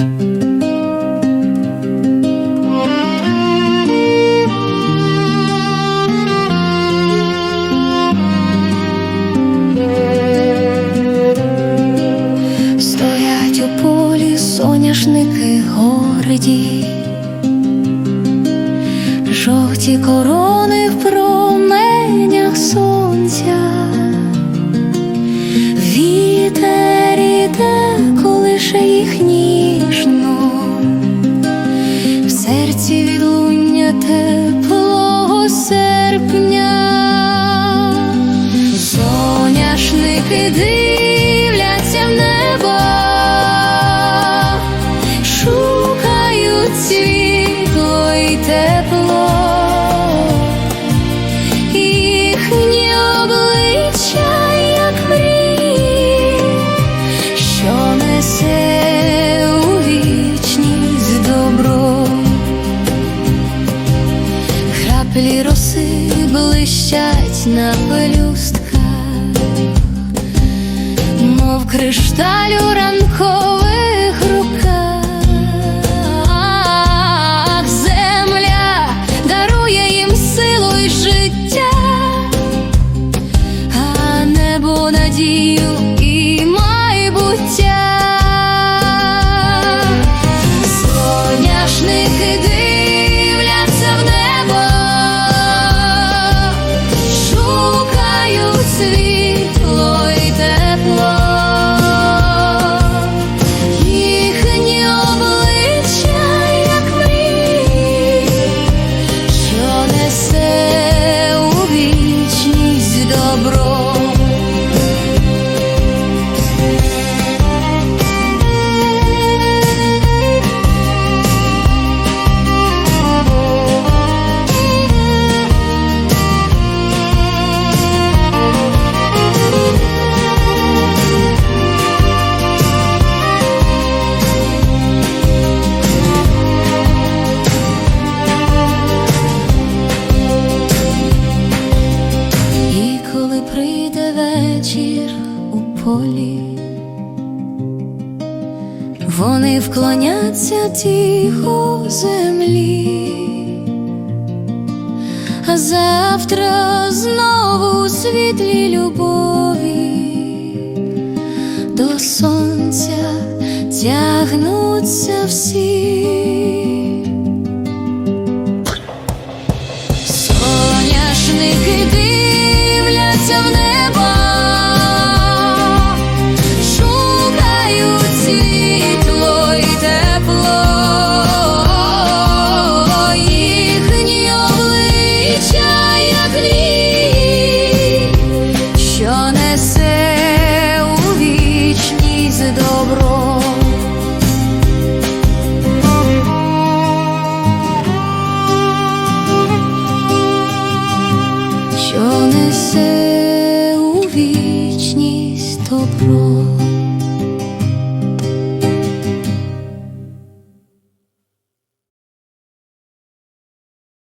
Стоять у полі соняшники горді, жовті корони в променях сонця, соняшники дивляться в небо, шукають світло і тепло, їхні обличчя, як мрії, що несе у вічність добро. Краплі роси блищать на пелюстках, мов кришталь у вони вклоняться тихо землі, а завтра знову у світлі любові до сонця тягнуться всі. Що несе у вічність добро.